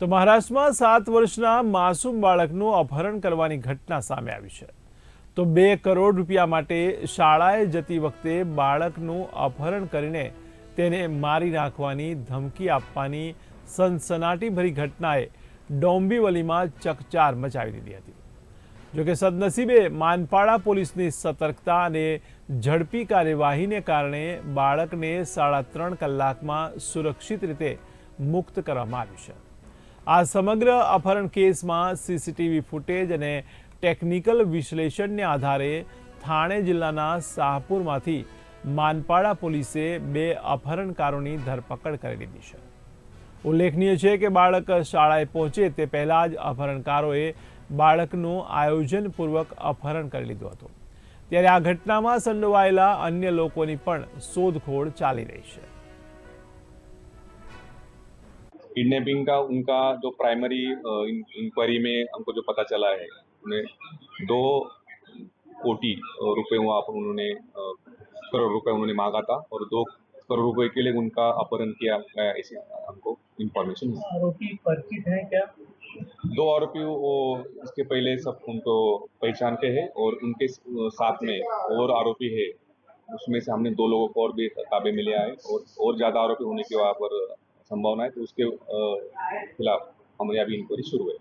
તો મહારાષ્ટ્રમાં સાત વર્ષના માસૂમ બાળકનું અપહરણ કરવાની ઘટના સામે આવી છે. તો બે કરોડ રૂપિયા માટે શાળાએ જતી વખતે બાળકનું અપહરણ કરીને તેને મારી નાખવાની ધમકી આપવાની સનસનાટીભરી ઘટનાએ ડોંબીવલીમાં ચકચાર મચાવી દીધી હતી. જોકે સદનસીબે માનપાડા પોલીસની સતર્કતા અને ઝડપી કાર્યવાહીને કારણે બાળકને સાડા ત્રણ કલાકમાં સુરક્ષિત રીતે મુક્ત કરવામાં આવ્યું છે. આ સમગ્ર અપહરણ કેસમાં સીસીટીવી ફૂટેજ અને ટેકનિકલ વિશ્લેષણને આધારે થાણે જિલ્લાના શાહપુરમાંથી માનપાડા પોલીસે બે અપહરણકારોની ધરપકડ કરી લીધી છે. ઉલ્લેખનીય છે કે બાળક શાળાએ પહોંચે તે પહેલાં જ અપહરણકારોએ બાળકનું આયોજનપૂર્વક અપહરણ કરી લીધું હતું. ત્યારે આ ઘટનામાં સંડોવાયેલા અન્ય લોકોની પણ શોધખોળ ચાલી રહી છે. किडनैपिंग का उनका जो प्राइमरी इंक्वायरी में हमको जो पता चला है उन्हें दो कोटि रुपए वहाँ पर उन्होंने करोड़ रुपए उन्होंने मांगा था और दो करोड़ रुपए के लिए उनका अपहरण किया गया ऐसे हमको इंफॉर्मेशन मिली। आरोपी परिचित हैं क्या? दो आरोपी वो इसके पहले सब उनको पहचान के हैं और उनके साथ में और आरोपी है। उसमें से हमने दो लोगों को और भी ताबे में लिया है और और ज़्यादा आरोपी होने के वहाँ पर संभावना है तो उसके अ, खिलाफ हमारी अभी इंक्वायरी शुरू है